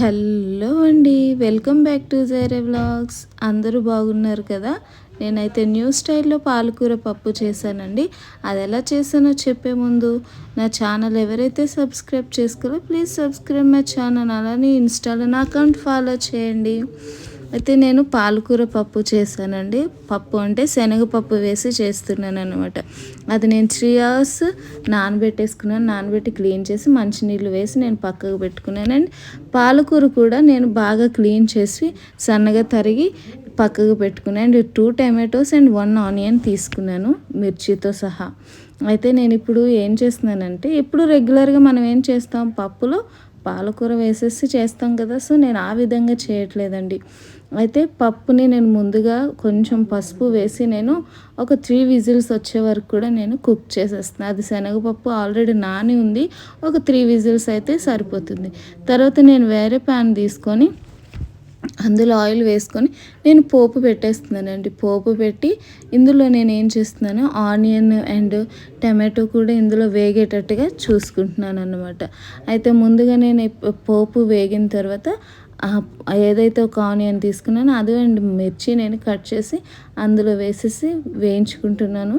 Hello అండి welcome back to జైరే vlogs అందరూ బాగున్నారు కదా? నేనైతే న్యూ స్టైల్లో పాలకూర పప్పు చేశానండి. అది ఎలా చేశానో చెప్పే ముందు నా ఛానల్ ఎవరైతే సబ్స్క్రైబ్ చేసుకోరో ప్లీజ్ సబ్స్క్రైబ్ మై ఛానల్ అలానే ఇన్స్టాలో నా అకౌంట్ ఫాలో చేయండి. అయితే నేను పాలకూర పప్పు చేశానండి. పప్పు అంటే శనగపప్పు వేసి చేస్తున్నాను అనమాట అది నేను త్రీ అవర్స్ నానబెట్టేసుకున్నాను. నానబెట్టి క్లీన్ చేసి మంచినీళ్ళు వేసి నేను పక్కకు పెట్టుకున్నానండి పాలకూర కూడా నేను బాగా క్లీన్ చేసి సన్నగా తరిగి పక్కకు పెట్టుకున్నాను and two tomatoes and one onion తీసుకున్నాను మిర్చితో సహా. అయితే నేను ఇప్పుడు ఏం చేస్తున్నానంటే ఇప్పుడు రెగ్యులర్గా మనం ఏం చేస్తాం? పప్పులో పాలకూర వేసేసి చేస్తాం కదా సో నేను ఆ విధంగా చేయట్లేదండి. అయితే పప్పుని నేను ముందుగా కొంచెం పసుపు వేసి నేను ఒక త్రీ విజిల్స్ వచ్చే వరకు కూడా నేను కుక్ చేసేస్తాను అది శనగపప్పు ఆల్రెడీ నాని ఉంది ఒక త్రీ విజిల్స్ అయితే సరిపోతుంది. తర్వాత నేను వేరే ప్యాన్ తీసుకొని అందులో ఆయిల్ వేసుకొని నేను పోపు పెట్టేస్తున్నానండి. పోపు పెట్టి ఇందులో నేను ఏం చేస్తున్నాను ఆనియన్ అండ్ టమాటో కూడా ఇందులో వేగేటట్టుగా చూసుకుంటున్నాను అనమాట అయితే ముందుగా నేను పోపు వేగిన తర్వాత ఏదైతే ఒక ఆనియన్ తీసుకున్నానో అది అండ్ మిర్చి నేను కట్ చేసి అందులో వేసేసి వేయించుకుంటున్నాను.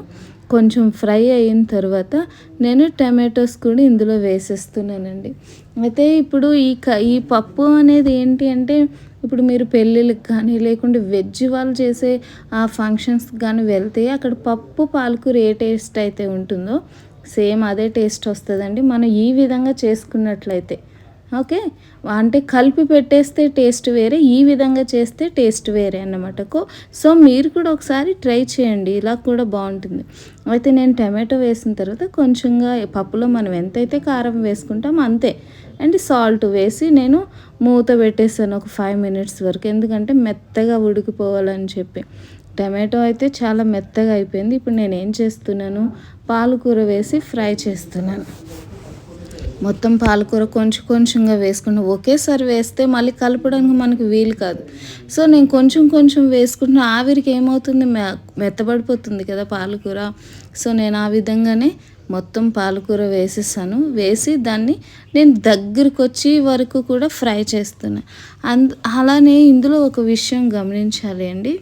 కొంచెం ఫ్రై అయిన తర్వాత నేను టమాటోస్ కూడా ఇందులో వేసేస్తున్నానండి. అయితే ఇప్పుడు ఈ క ఈ పప్పు అనేది ఏంటి అంటే ఇప్పుడు మీరు పెళ్ళిళ్ళకి కానీ లేకుంటే వెజ్ వాళ్ళు చేసే ఆ ఫంక్షన్స్కి కానీ వెళ్తే అక్కడ పప్పు పాలకూర ఏ టేస్ట్ అయితే ఉంటుందో సేమ్ అదే టేస్ట్ వస్తుందండి. మనం ఈ విధంగా చేసుకున్నట్లయితే. ఓకే? అంటే కలిపి పెట్టేస్తే టేస్ట్ వేరే ఈ విధంగా చేస్తే టేస్ట్ వేరే అన్నమాటకు సో మీరు కూడా ఒకసారి ట్రై చేయండి ఇలా కూడా బాగుంటుంది. అయితే నేను టమాటో వేసిన తర్వాత కొంచెంగా పప్పులో మనం ఎంతైతే కారం వేసుకుంటాం అంతే. అండ్ సాల్ట్ వేసి నేను మూత పెట్టేస్తాను ఒక ఫైవ్ మినిట్స్ వరకు ఎందుకంటే మెత్తగా ఉడికిపోవాలని చెప్పి. టమాటో అయితే చాలా మెత్తగా అయిపోయింది ఇప్పుడు నేను ఏం చేస్తున్నాను? పాలకూర వేసి ఫ్రై చేస్తున్నాను. మొత్తం పాలకూర కొంచెం కొంచెంగా వేసుకున్నాను ఒకేసారి వేస్తే మళ్ళీ కలపడానికి మనకు వీలు కాదు. సో నేను కొంచెం కొంచెం వేసుకుంటున్న ఆవిరికి ఏమవుతుంది? మెత్తబడిపోతుంది కదా పాలకూర సో నేను ఆ విధంగానే మొత్తం పాలకూర వేసేసాను. వేసి దాన్ని నేను దగ్గరకు వచ్చి వరకు కూడా ఫ్రై చేస్తున్నా. అందు అలానే ఇందులో ఒక విషయం గమనించాలి అండి.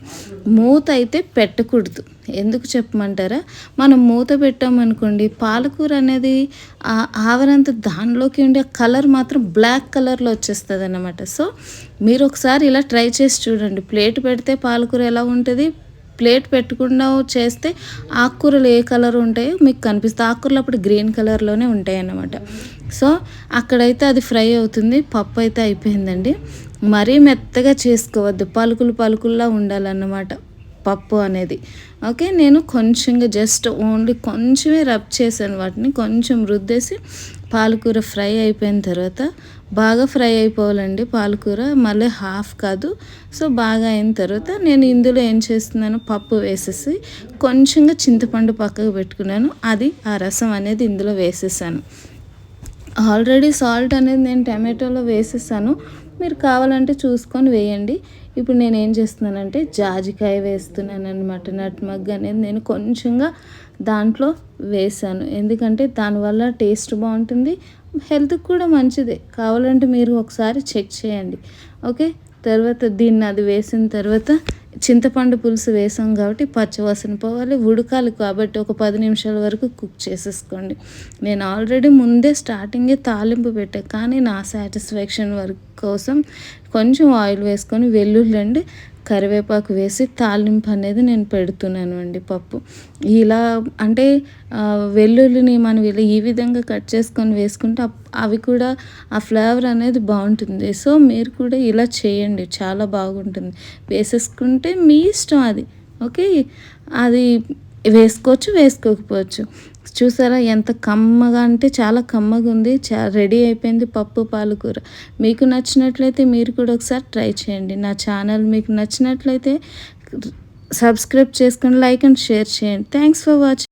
మూత అయితే పెట్టకూడదు. ఎందుకు చెప్పమంటారా? మనం మూత పెట్టామనుకోండి పాలకూర అనేది ఆవరంత దానిలోకి ఉండే కలర్ మాత్రం బ్లాక్ కలర్లో వచ్చేస్తుంది అన్నమాట సో మీరు ఒకసారి ఇలా ట్రై చేసి చూడండి. ప్లేట్ పెడితే పాలకూర ఎలా ఉంటుంది? ప్లేట్ పెట్టకుండా చేస్తే ఆకుకూరలు ఏ కలర్ ఉంటాయో మీకు కనిపిస్తుంది ఆకుకూరలు అప్పుడు గ్రీన్ కలర్లోనే ఉంటాయి అన్నమాట సో అక్కడైతే అది ఫ్రై అవుతుంది పప్పు అయితే అయిపోయిందండి. మరీ మెత్తగా చేసుకోవద్దు పలుకులు పలుకుల్లా ఉండాలన్నమాట పప్పు అనేది. ఓకే నేను కొంచెంగా జస్ట్ ఓన్లీ కొంచెమే రబ్ చేశాను వాటిని కొంచెం రుద్దేసి పాలకూర ఫ్రై అయిపోయిన తర్వాత బాగా ఫ్రై అయిపోవాలండి పాలకూర. మళ్ళీ హాఫ్ కాదు. సో బాగా అయిన తర్వాత నేను ఇందులో ఏం చేస్తున్నాను పప్పు వేసేసి కొంచెంగా చింతపండు పక్కకు పెట్టుకున్నాను. అది ఆ రసం అనేది ఇందులో వేసేసాను. ఆల్రెడీ సాల్ట్ అనేది నేను టమాటోలో వేసేసాను. మీరు కావాలంటే చూసుకొని వేయండి. ఇప్పుడు నేను ఏం చేస్తున్నానంటే జాజికాయ వేస్తున్నాను అనమాట నట్ మగ్ అనేది నేను కొంచెంగా దాంట్లో వేసాను. ఎందుకంటే దానివల్ల టేస్ట్ బాగుంటుంది. హెల్త్కి కూడా మంచిదే. కావాలంటే మీరు ఒకసారి చెక్ చేయండి. ఓకే? తర్వాత దీన్ని అది వేసిన తర్వాత చింతపండు పులుసు వేసాం కాబట్టి పచ్చివాసన పోవాలి. ఉడకాలి కాబట్టి ఒక పది నిమిషాల వరకు కుక్ చేసేసుకోండి. నేను ఆల్రెడీ ముందే స్టార్టింగే తాలింపు పెట్టా కానీ నా సాటిస్ఫాక్షన్ వర్క్ కోసం కొంచెం ఆయిల్ వేసుకొని వెల్లుల్లి అండి కరివేపాకు వేసి తాలింపు అనేది నేను పెడుతున్నాను అండి పప్పు. ఇలా అంటే వెల్లుల్లిని మనం ఇలా ఈ విధంగా కట్ చేసుకొని వేసుకుంటే అవి కూడా ఆ ఫ్లేవర్ అనేది బాగుంటుంది. సో మీరు కూడా ఇలా చేయండి. చాలా బాగుంటుంది. వేసేసుకుంటే మీ ఇష్టం అది. ఓకే? అది వేసుకోవచ్చు వేసుకోకపోవచ్చు. చూసారా ఎంత కమ్మగా అంటే చాలా కమ్మగా ఉంది. చా రెడీ అయిపోయింది పప్పు పాలకూర మీకు నచ్చినట్లయితే మీరు కూడా ఒకసారి ట్రై చేయండి. నా ఛానల్ మీకు నచ్చినట్లయితే సబ్స్క్రైబ్ చేసుకొని లైక్ అండ్ షేర్ చేయండి. Thanks for watching